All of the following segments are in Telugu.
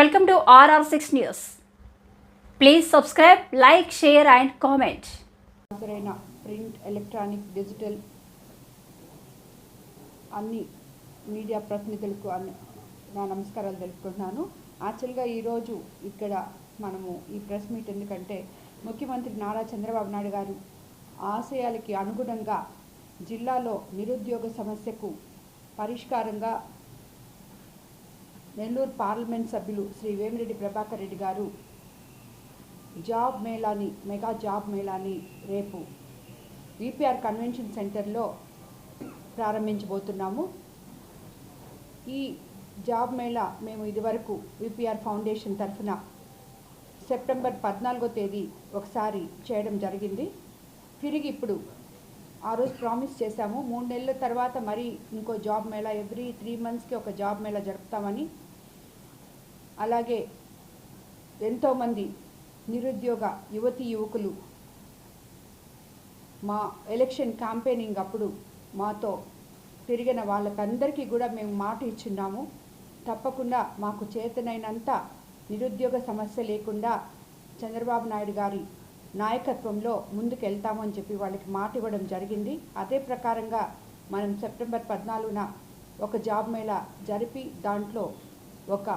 Welcome to RR6 News. Please subscribe, like, share, and comment. హాజరైన ప్రింట్ ఎలక్ట్రానిక్ డిజిటల్ అన్ని మీడియా ప్రతినిధులకు అన్ని నా నమస్కారాలు తెలుపుకుంటున్నాను యాక్చువల్గా ఈరోజు ఇక్కడ మనము ఈ ప్రెస్ మీట్ ఎందుకంటే ముఖ్యమంత్రి నారా చంద్రబాబు నాయుడు గారు ఆశయాలకి అనుగుణంగా జిల్లాలో నిరుద్యోగ సమస్యకు పరిష్కారంగా నెల్లూరు పార్లమెంట్ సభ్యులు శ్రీ వేమిరెడ్డి ప్రభాకర్ రెడ్డి గారు జాబ్ మేళాని మెగా జాబ్ మేళాని రేపు విపిఆర్ కన్వెన్షన్ సెంటర్లో ప్రారంభించబోతున్నాము. ఈ జాబ్ మేళా మేము ఇదివరకు విపిఆర్ ఫౌండేషన్ తరఫున సెప్టెంబర్ పద్నాలుగో తేదీ ఒకసారి చేయడం జరిగింది. తిరిగి ఇప్పుడు ఆ రోజు ప్రామిస్ చేశాము. మూడు నెలల తర్వాత మరి ఇంకో జాబ్ మేళా ఎవ్రీ త్రీ మంత్స్కి ఒక జాబ్ మేళా జరుపుతామని. అలాగే ఎంతోమంది నిరుద్యోగ యువతి యువకులు మా ఎలక్షన్ క్యాంపెయినింగ్ అప్పుడు మాతో తిరిగిన వాళ్ళకందరికీ కూడా మేము మాట ఇచ్చున్నాము. తప్పకుండా మాకు చేతనైనంత నిరుద్యోగ సమస్య లేకుండా చంద్రబాబు నాయుడు గారి నాయకత్వంలో ముందుకెళ్తాము అని చెప్పి వాళ్ళకి మాట ఇవ్వడం జరిగింది. అదే ప్రకారంగా మనం సెప్టెంబర్ పద్నాలుగున ఒక జాబ్ మేళా జరిపి దాంట్లో ఒక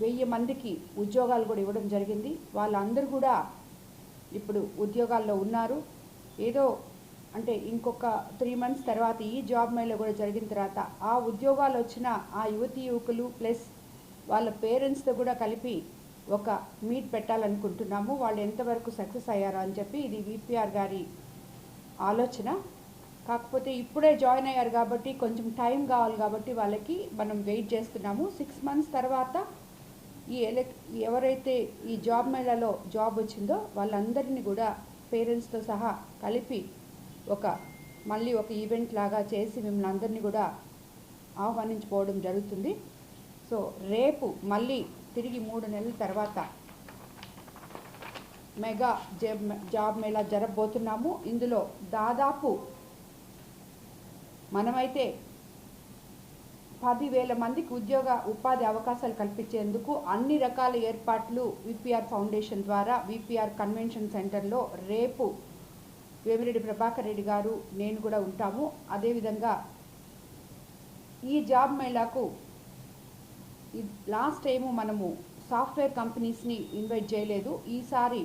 వెయ్యి మందికి ఉద్యోగాలు కూడా ఇవ్వడం జరిగింది. వాళ్ళందరూ కూడా ఇప్పుడు ఉద్యోగాల్లో ఉన్నారు. ఏదో అంటే ఇంకొక త్రీ మంత్స్ తర్వాత ఈ జాబ్ మేళ కూడా జరిగిన తర్వాత ఆ ఉద్యోగాలు వచ్చిన ఆ యువతి యువకులు ప్లస్ వాళ్ళ పేరెంట్స్తో కూడా కలిపి ఒక మీట్ పెట్టాలనుకుంటున్నాము. వాళ్ళు ఎంతవరకు సక్సెస్ అయ్యారో అని చెప్పి ఇది విపిఆర్ గారి ఆలోచన. కాకపోతే ఇప్పుడే జాయిన్ అయ్యారు కాబట్టి కొంచెం టైం కావాలి కాబట్టి వాళ్ళకి మనం వెయిట్ చేస్తున్నాము. సిక్స్ మంత్స్ తర్వాత ఈ ఎలక్ ఎవరైతే ఈ జాబ్ మేళాలో జాబ్ వచ్చిందో వాళ్ళందరినీ కూడా పేరెంట్స్తో సహా కలిపి ఒక మళ్ళీ ఒక ఈవెంట్ లాగా చేసి మిమ్మల్ని అందరినీ కూడా ఆహ్వానించుకోవడం జరుగుతుంది. సో రేపు మళ్ళీ తిరిగి మూడు నెలల తర్వాత మెగా జాబ్ జాబ్ మేళా జరగబోతున్నాము. ఇందులో దాదాపు మనమైతే పదివేల మందికి ఉద్యోగ ఉపాధి అవకాశాలు కల్పించేందుకు అన్ని రకాల ఏర్పాట్లు విపిఆర్ ఫౌండేషన్ ద్వారా విపిఆర్ కన్వెన్షన్ సెంటర్లో రేపు వేమిరెడ్డి ప్రభాకర్ రెడ్డి గారు నేను కూడా ఉంటాము. అదేవిధంగా ఈ జాబ్ మేళాకు లాస్ట్ టైము మనము సాఫ్ట్వేర్ కంపెనీస్ని ఇన్వైట్ చేయలేదు. ఈసారి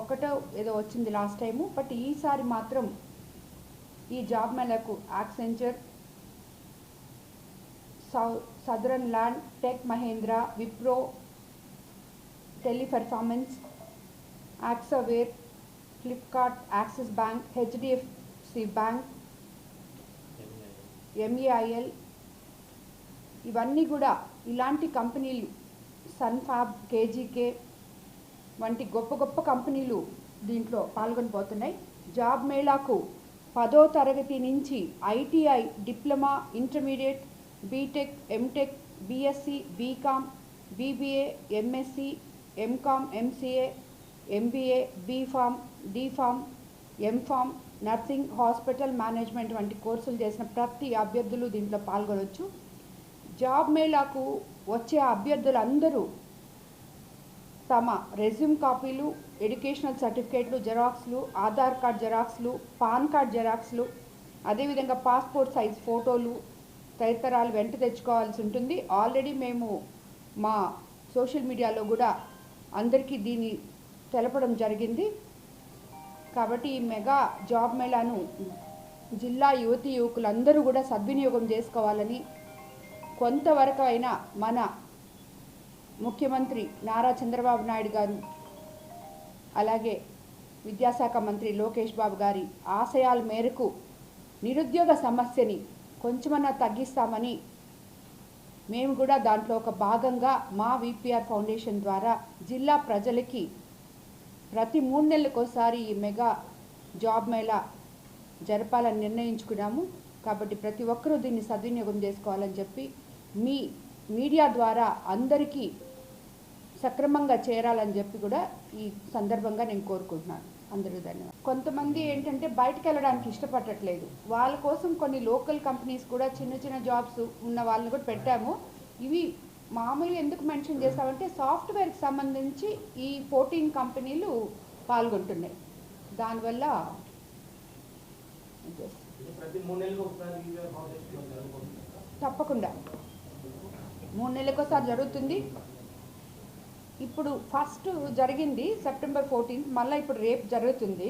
ఒకటో ఏదో వచ్చింది లాస్ట్ టైము. బట్ ఈసారి మాత్రం ఈ జాబ్ మేళకు యాక్సెంచర్ సౌ Sutherland Tech Mahindra Wipro Teleperformance యాక్సవేర్ Flipkart Axis bank HDFC bank MAIL ఇవన్నీ కూడా ఇలాంటి కంపెనీలు సన్ఫాబ్ కేజీకే వంటి గొప్ప గొప్ప కంపెనీలు దీంట్లో పాల్గొనబోతున్నాయి. జాబ్ మేళాకు పదో తరగతి నుంచి ITI diploma intermediate BTech MTech BSc BCom BBA MSc MCom MCA MBA BPharm DPharm MPharm nursing hospital management వంటి కోర్సులు చేసిన ప్రతి అభ్యర్థులు దీంట్లో పాల్గొనవచ్చు జాబ్ మేళాకు వచ్చే అభ్యర్థులందరూ తమ రెజ్యూమ్ కాపీలు ఎడ్యుకేషనల్ సర్టిఫికేట్లు జెరాక్స్లు ఆధార్ కార్డ్ జెరాక్స్లు పాన్ కార్డ్ జెరాక్స్లు అదేవిధంగా పాస్పోర్ట్ సైజ్ ఫోటోలు తదితరాలు వెంట తెచ్చుకోవాల్సి ఉంటుంది. ఆల్రెడీ మేము మా సోషల్ మీడియాలో కూడా అందరికీ దీన్ని తెలపడం జరిగింది. కాబట్టి ఈ మెగా జాబ్ మేళాను జిల్లా యువతి యువకులందరూ కూడా సద్వినియోగం చేసుకోవాలని కొంతవరకు అయినా మన ముఖ్యమంత్రి నారా చంద్రబాబు నాయుడు గారు అలాగే విద్యాశాఖ మంత్రి లోకేష్ బాబు గారి ఆశయాల మేరకు నిరుద్యోగ సమస్యని కొంచెమన్నా తగ్గిస్తామని మేము కూడా దాంట్లో ఒక భాగంగా మా విపిఆర్ ఫౌండేషన్ ద్వారా జిల్లా ప్రజలకి ప్రతి మూడు నెలలకోసారి ఈ మెగా జాబ్ మేళా జరపాలని నిర్ణయించుకున్నాము. కాబట్టి ప్రతి ఒక్కరూ దీన్ని సద్వినియోగం చేసుకోవాలని చెప్పి మీ మీడియా ద్వారా అందరికీ సక్రమంగా చేరాలని చెప్పి కూడా ఈ సందర్భంగా నేను కోరుకుంటున్నాను. అందరూ ధన్యవాదాలు. కొంతమంది ఏంటంటే బయటకు వెళ్ళడానికి ఇష్టపడట్లేదు. వాళ్ళ కోసం కొన్ని లోకల్ కంపెనీస్ కూడా చిన్న చిన్న జాబ్స్ ఉన్న వాళ్ళని కూడా పెట్టాము. ఇవి మామూలుగా ఎందుకు మెన్షన్ చేస్తామంటే సాఫ్ట్వేర్కి సంబంధించి ఈ ఫోర్టీన్ కంపెనీలు పాల్గొంటున్నాయి. దానివల్ల ఇది ప్రతి మూడు నెలలకు ఒకసారి ఈ ఫౌండేషన్ జరుగుతుంది తప్పకుండా మూడు నెలలకు ఒకసారి జరుగుతుంది. ఇప్పుడు ఫస్ట్ జరిగింది సెప్టెంబర్ ఫోర్టీన్త్ మళ్ళీ ఇప్పుడు రేపు జరుగుతుంది.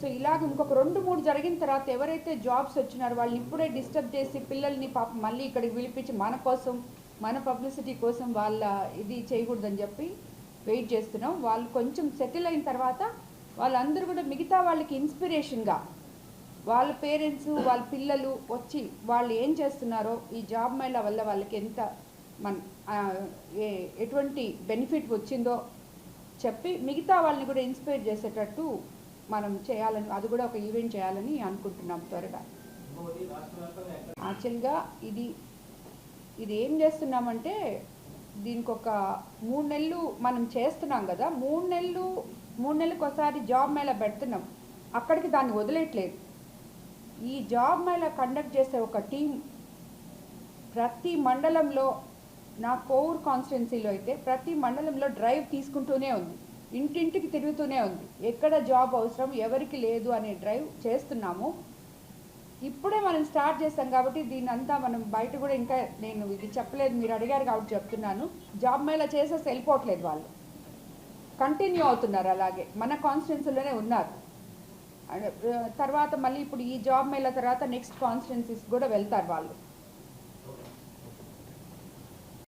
సో ఇలాగ ఇంకొక రెండు మూడు జరిగిన తర్వాత ఎవరైతే జాబ్స్ వచ్చినారో వాళ్ళని ఇప్పుడే డిస్టర్బ్ చేసి పిల్లల్ని పాపం మళ్ళీ ఇక్కడికి పిలిపించి మన కోసం మన పబ్లిసిటీ కోసం వాళ్ళ ఇది చేయకూడదని చెప్పి వెయిట్ చేస్తున్నాం. వాళ్ళు కొంచెం సెటిల్ అయిన తర్వాత వాళ్ళందరూ కూడా మిగతా వాళ్ళకి ఇన్స్పిరేషన్గా వాళ్ళ పేరెంట్స్ వాళ్ళ పిల్లలు వచ్చి వాళ్ళు ఏం చేస్తున్నారో ఈ జాబ్ మేళ వల్ల వాళ్ళకి ఎంత మన ఏ- ఎటువంటి బెనిఫిట్ వచ్చిందో చెప్పి మిగతా వాళ్ళని కూడా ఇన్స్పైర్ చేసేటట్టు మనం చేయాలని అది కూడా ఒక ఈవెంట్ చేయాలని అనుకుంటున్నాం త్వరగా. యాక్చువల్గా ఇది ఇది ఏం చేస్తున్నామంటే దీనికి ఒక మూడు నెలలు మనం చేస్తున్నాం కదా మూడు నెలలు మూడు నెలలకు ఒకసారి జాబ్ మేళ పెడుతున్నాం. అక్కడికి దాన్ని వదిలేయట్లేదు. ఈ జాబ్ మేళ కండక్ట్ చేసే ఒక టీం ప్రతి మండలంలో నా కోర్ కాన్స్టిట్యున్సీలో అయితే ప్రతి మండలంలో డ్రైవ్ తీసుకుంటూనే ఉంది. ఇంటింటికి తిరుగుతూనే ఉంది. ఎక్కడ జాబ్ అవసరం ఎవరికి లేదు అనే డ్రైవ్ చేస్తున్నాము. ఇప్పుడే మనం స్టార్ట్ చేస్తాం కాబట్టి దీని అంతా మనం బయట కూడా ఇంకా నేను ఇది చెప్పలేదు మీరు అడిగారు కాబట్టి చెప్తున్నాను. జాబ్ మేళ చేసేసి వెళ్ళిపోవట్లేదు వాళ్ళు. కంటిన్యూ అవుతున్నారు అలాగే. మన కాన్స్టిట్యున్సీలోనే ఉన్నారు. తర్వాత మళ్ళీ ఇప్పుడు ఈ జాబ్ మేళ తర్వాత నెక్స్ట్ కాన్స్టిట్యున్సీస్ కూడా వెళ్తారు వాళ్ళు.